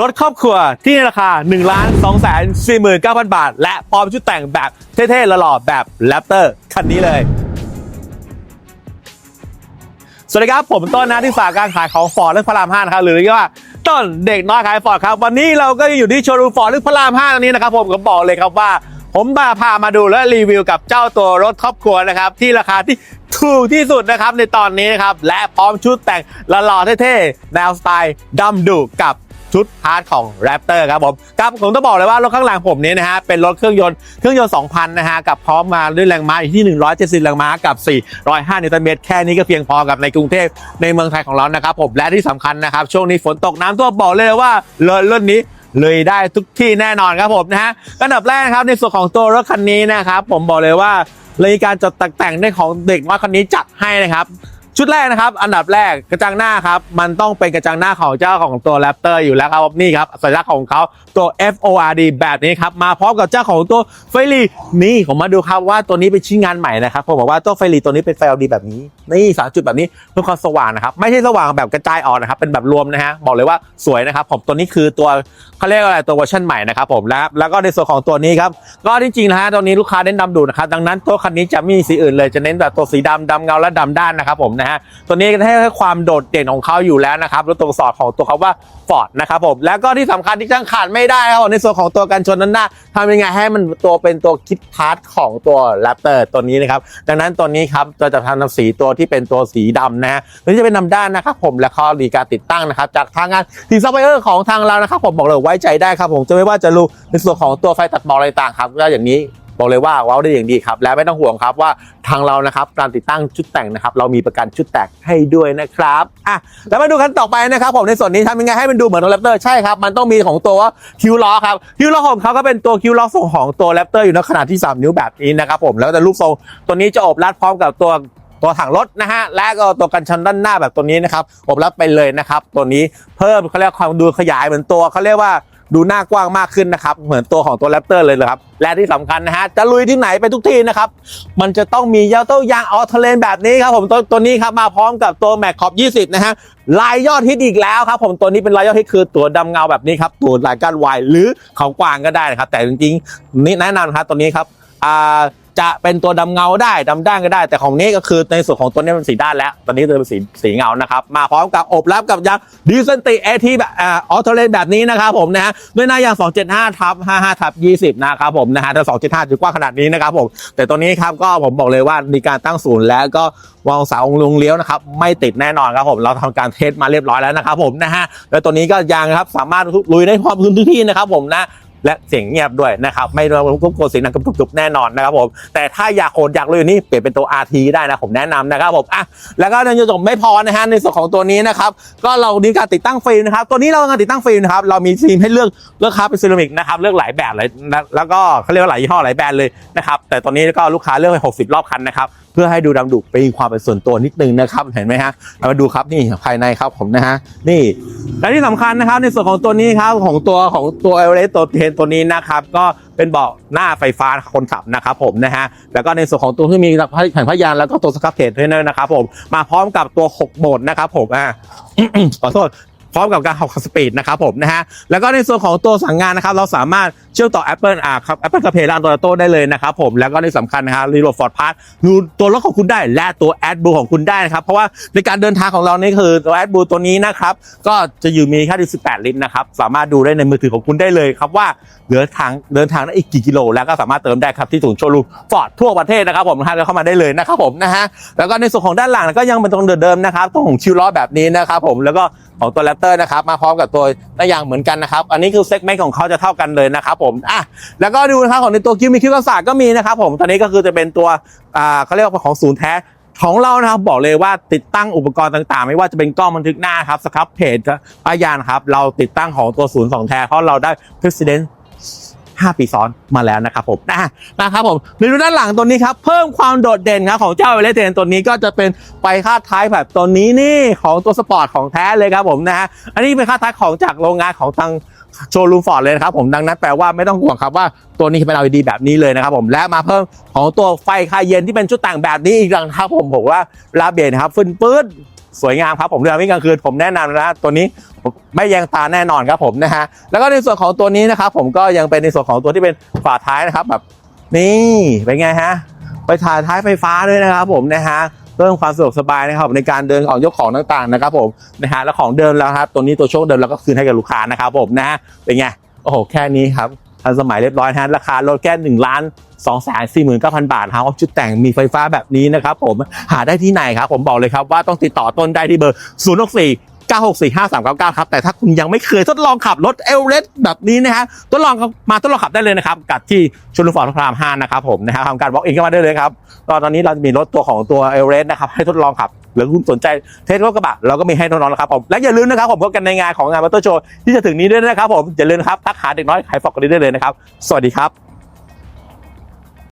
รถครอบครัวที่ราคา1ล้าน2แสน49,000 บาท และพร้อมชุดแต่งแบบเท่ๆหล่อๆแบบแรปเตอร์คันนี้เลย สวัสดีครับผมต้นนะที่ฝากการขายของฟอร์ดแลพระราม5นะครับหรือเรียกว่าต้นเด็กน้อยขายฟอร์ดครับ วันนี้เราก็อยู่ที่โชว์รูมฟอร์ดหรือพระราม5ตรงนี้นะครับ ผมก็บอกเลยครับว่า ผมมาพามาดูและรีวิวกับเจ้าตัวรถครอบครัวนะครับ ที่ราคาที่ถูกที่สุดนะครับในตอนนี้นะครับและพร้อมชุดแต่งหล่อๆเท่ๆแนวสไตล์ดำดุกับ ชุดพาร์ทของ Raptor ครับผมครับผมต้องบอกเลยว่ารถข้างหลังผมนี้นะฮะเป็นรถเครื่องยนต์เครื่องยนต์2,000นะฮะกับพร้อมมาด้วยแรงม้าอยู่ที่ 170 แรงม้ากับ 405 นิวตันเมตรแค่นี้ก็เพียงพอกับในกรุงเทพในเมืองไทยของเรานะครับผมและที่สำคัญนะครับช่วงนี้ฝนตกน้ำท่วมบอกเลยว่าเลยรุ่นนี้เลยได้ทุกที่แน่นอนครับผมนะฮะอันดับแรกครับในส่วนของตัวรถคันนี้นะครับผมบอกเลยว่าเลยการจัดตกแต่งในของเด็กน้อยคันนี้จัดให้นะครับ ชุดแรกนะครับ อันดับแรกกระจังหน้าครับ มันต้องเป็นกระจังหน้าของเจ้าของตัวแรปเตอร์อยู่แล้วครับนี่ครับสัญลักษณ์ของเขาตัว FORD แบบนี้ครับ มาพร้อมกับเจ้าของตัวไฟลีนี่ผมมาดูครับว่าตัวนี้เป็นชิ้นงานใหม่นะครับผมบอกว่าตัวไฟลีตัวนี้เป็นไฟ LED แบบนี้ นี่สามจุดแบบนี้เพื่อความสว่างนะครับ ไม่ใช่สว่างแบบกระจายออกนะครับ เป็นแบบรวมนะฮะบอกเลยว่าสวยนะครับ ผมตัวนี้คือตัวเขาเรียกอะไรตัวเวอร์ชันใหม่นะครับผมแล้วแล้วก็ในส่วนของตัวนี้ครับก็ที่จริงนะฮะตัวนี้ลูกค้าเน้นดำดูนะครับดังนั้นตัวคันนี้จะไม่มีสีอื่นเลยจะเน้นแบบตัวสีดำดำเงาและดำด้านนะครับผมนะฮะตัวนี้ก็ให้ความโดดเด่นของเขาอยู่แล้วนะครับแล้วตัวอักษรของตัวเขาว่าฟอร์ดนะครับผมแล้วก็ที่สำคัญที่จังขาดไม่ได้ครับในส่วนของตัวกันชนด้นหน้าทำยังไงให้มันตัวเป็นตัวคิดพาร์ทของตัวแรปเตอร์ตัวนี้นะครับดังนั้นตัวนี้ครับเราจะทำน้ำสีตัวที่เป็นตัวสีดำนะฮะตัวนี้จะเป็นดำด้านนะครับผมและข้อดีการติดตั้งนะครับจากทางงานทีซัพพลายเออร์ของทางเรานะครับผมบอกเลยไว้ใจได้ครับผมจะไม่ว่าจะรู้ในส่วนของตัวไฟตัดหมอกอะไรต่างครับก็อย่างนี้ บอกเลยว่าว้าวได้อย่างดีครับ และไม่ต้องห่วงครับว่าทางเรานะครับการติดตั้งชุดแต่งนะครับ เรามีประกันชุดแต่งให้ด้วยนะครับอะแล้วมาดูกันต่อไปนะครับผมในส่วนนี้ทำยังไงให้มันดูเหมือนแรปเตอร์ใช่ครับ มันต้องมีของตัวว่าคิวล้อครับคิวล้อของเขาก็เป็นตัวคิวล้อส่งของตัวแรปเตอร์อยู่ในขนาดที่ 3 นิ้วแบบนี้นะครับผมแล้วแต่รูปทรงตัวนี้จะอบรัดพร้อมกับตัวตัวถังรถนะฮะและก็ตัวกันชนด้านหน้าแบบตัวนี้นะครับผมรับไปเลยนะครับ ตัวนี้เพิ่มเขาเรียกความดูขยายเหมือนตัวเขาเรียกว่า ดูหน้ากว้างมากขึ้นนะครับ เหมือนตัวของตัวแรปเตอร์เลยเลยครับ และที่สำคัญนะฮะ จะลุยที่ไหนไปทุกที่นะครับ มันจะต้องมียาเต้ายางออเทเลนแบบนี้ครับผมตัวตัวนี้ครับมาพร้อมกับตัวแม็กขอบ20 นะฮะลายยอดฮิตอีกแล้วครับผมตัวนี้เป็นลายยอดฮิตคือตัวดำเงาแบบนี้ครับตัวลายก้านวายหรือเขากวางก็ได้นะครับแต่จริงๆนี่แนะนำครับตัวนี้ครับอ่า จะเป็นตัวดำเงาได้ดำด้านก็ได้ แต่ของนี้ก็คือในส่วนของตัวนี้มันสีด้านแล้ว ตอนนี้จะเป็นสีสีเงานะครับมาพร้อมกับอบรับกับยางดิสเซนติเอทีแบบอออโตเลนแบบนี้นะครับผมนะฮะด้วยหน้ายาง 275ทับ55ทับ20 นะครับผมนะฮะถ้า275จะกว้างขนาดนี้นะครับผมแต่ตัวนี้ครับก็ผมบอกเลยว่ามีการตั้งศูนย์แล้วก็วางสาองลงเลี้ยวนะครับไม่ติดแน่นอนครับผมเราทำการเทสมาเรียบร้อยแล้วนะครับผมนะฮะแล้วตัวนี้ก็ยางครับสามารถลุยได้พร้อมพื้นที่นะครับผมนะ และเสียงเงียบด้วยนะครับไม่รบกวนเสียงดังกรุบๆแน่นอนนะครับผมแต่ถ้าอยากโหดอยากเลยนี่เปลี่ยนเป็นตัว RT ได้นะผมแนะนำนะครับผมอะแล้วก็ในจุดไม่พอนะฮะในส่วนของตัวนี้นะครับก็เรามีการติดตั้งฟิล์มนะครับตัวนี้เราการติดตั้งฟิล์มนะครับเรามีฟิล์มให้เลือกเลือกครับเป็นเซรามิกนะครับเลือกหลายแบบเลยแล้วก็เขาเรียกว่าหลายยี่ห้อหลายแบรนด์เลยนะครับแต่ตอนนี้ก็ลูกค้าเลือกไป60 รอบคันนะครับ เพื่อให้ดูดำดุมีความเป็นส่วนตัวนิดนึงนะครับ เห็นไหมฮะเรามาดูครับนี่ภายในครับผมนะฮะนี่และที่สำคัญนะครับในส่วนของตัวนี้ครับของตัวของตัวเอเวอเรสต์ตัวเทนตัวนี้นะครับก็เป็นเบาะหน้าไฟฟ้าคนขับนะครับผมนะฮะแล้วก็ในส่วนของตัวที่มีแผงพยานแล้วก็ตัวสครับเพจด้วยนะครับผมมาพร้อมกับตัว 6 โหมดนะครับผมอ่าขอโทษ พร้อมกับการหอกสปีดนะครับผมนะฮะแล้วก็ในส่วนของตัวสั่งงานนะครับเราสามารถเชื่อมต่อ Apple อ่าครับ Apple CarPlay และ Android Auto ได้เลยนะครับผมแล้วก็ในสำคัญนะครับรีโหลดฟอร์ดพาร์ทดูตัวรถของคุณได้ และตัวแอดบูของคุณได้นะครับเพราะว่าในการเดินทางของเรานี่คือตัวแอดบูตัวนี้นะครับก็จะอยู่มีแค่18 ลิตรนะครับสามารถดูได้ในมือถือของคุณได้เลยครับว่าเหลือทางเดินทางได้อีกกี่กิโล แล้วก็สามารถเติมได้ครับที่ศูนย์โชว์รูมฟอร์ดทั่วประเทศนะครับผมนะฮะก็เข้ามาได้เลยนะครับผมนะฮะแล้วก็ในส่วนของด้านหลังก็ยังเป็นตรงเดิมนะครับตรงของชิวล้อแบบนี้นะครับผมแล้วก็ ของตัวแรปเตอร์นะครับมาพร้อมกับตัวหน้ายางเหมือนกันนะครับอันนี้คือเซกเมนต์ของเขาจะเท่ากันเลยนะครับผมอะแล้วก็ดูนะครับของในตัวคิวมีคิวกระสาก็มีนะครับผมตอนนี้ก็คือจะเป็นตัวอ่าเขาเรียกว่าของศูนย์แท้ของเรานะครับบอกเลยว่าติดตั้งอุปกรณ์ต่างๆ ไม่ว่าจะเป็นกล้องบันทึกหน้าครับสครับเพจพยานครับเราติดตั้งของตัวศูนย์สองแท้เพราะเราได้ President 5 ปีซ้อนมาแล้วนะครับผมนะนะครับผมในดูด้านหลังตัวนี้ครับ เพิ่มความโดดเด่นครับของเจ้าเวเลเทนตัวนี้ก็จะเป็นไฟคาดท้ายแบบตัวนี้นี่ของตัวสปอร์ตของแท้เลยครับผมนะฮะอันนี้เป็นคาดท้ายของจากโรงงานของทางโชว์รูมฟอร์ดเลยนะครับผมดังนั้นแปลว่าไม่ต้องห่วงครับว่าตัวนี้เป็น LED แบบนี้เลยนะครับผมและมาเพิ่มของตัวไฟคาเย็นที่เป็นชุดแต่งแบบนี้อีกต่างครับผมผมว่าลาเบนะครับฟื้นปื๊ด สวยงามครับผมเรือวิ่งกลางคืนผมแนะนำนะตัวนี้ไม่แยงตาแน่นอนครับผมนะฮะแล้วก็ในส่วนของตัวนี้นะครับผมก็ยังเป็นในส่วนของตัวที่เป็นฝาท้ายนะครับแบบนี่เป็นไงฮะไปถ่ายท้ายไฟฟ้าด้วยนะครับผมนะฮะเพิ่มความสะดวกสบายนะครับในการเดินของยกของต่างๆนะครับผมนะฮะแล้วของเดิมแล้วครับตัวนี้ตัวโชคเดิมเราก็คืนให้กับลูกค้านะครับผมนะฮะเป็นไงโอ้โหแค่นี้ครับ ทันสมัยเรียบร้อยนะฮะราคารถแค่1ล้าน2 4 9 0 0 0 บาทครับชุดแต่งมีไฟฟ้าแบบนี้นะครับผมหาได้ที่ไหนครับ ผมบอกเลยครับว่าต้องติดต่อต้นได้ที่เบอร์ 0 6 4 9 6 4 5 3 9 9 ครับ แต่ถ้าคุณยังไม่เคยทดลองขับรถเอลเรสแบบนี้นะฮะทดลองมาทดลองขับได้เลยนะครับกับที่ชลบุรีฟอร์ดพระราม5นะครับผมนะฮะทำการบล็อกอินเข้ามาได้เลยครับตอนนี้เราจะมีรถตัวของตัวเอลเรสนะครับให้ทดลองขับ หรือคุณสนใจเทสรถกระบะเราก็มีให้น้องๆนะครับผมและอย่าลืมนะครับผมพบกันในงานของงานมอเตอร์โชว์ที่จะถึงนี้ด้วยนะครับผมอย่าลืมนะครับทักหาเด็กน้อยขายฟอกกันได้เลยนะครับ สวัสดีครับ